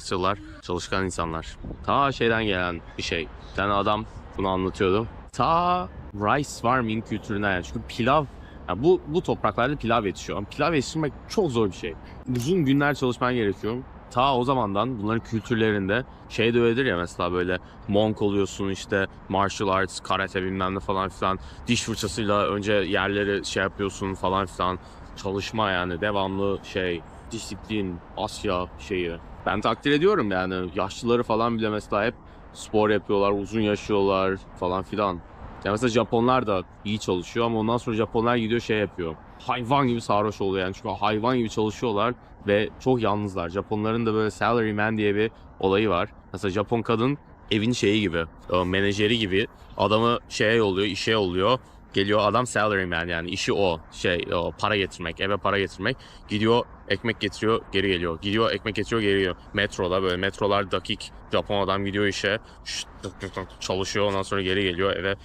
Asyalılar çalışkan insanlar. Ta şeyden gelen bir şey. Bir tane adam bunu anlatıyordu. Ta rice farming kültüründen yani. Çünkü pilav yani bu, bu topraklarda pilav yetişiyor. Pilav yetiştirmek çok zor bir şey. Uzun günler çalışman gerekiyor. Ta o zamandan bunların kültürlerinde şey de öyledir ya mesela böyle monk oluyorsun işte martial arts, karate bilmem ne falan filan. Diş fırçasıyla önce yerleri şey yapıyorsun falan filan. Çalışma yani devamlı şey disiplin, Asya şeyi. Ben takdir ediyorum yani yaşlıları falan bile mesela hep spor yapıyorlar, uzun yaşıyorlar falan filan. Ya mesela Japonlar da iyi çalışıyor ama ondan sonra Japonlar gidiyor şey yapıyor. Hayvan gibi sarhoş oluyor yani çünkü hayvan gibi çalışıyorlar ve çok yalnızlar. Japonların da böyle salaryman diye bir olayı var. Mesela Japon kadın evin şeyi gibi, e, menajeri gibi adamı şeye yolluyor, işe yolluyor. Geliyor adam salaryman yani işi o şey o para getirmek eve para getirmek gidiyor ekmek getiriyor geri geliyor gidiyor ekmek getiriyor geri geliyor metroda böyle metrolar dakik Japon adam gidiyor işe çalışıyor ondan sonra geri geliyor eve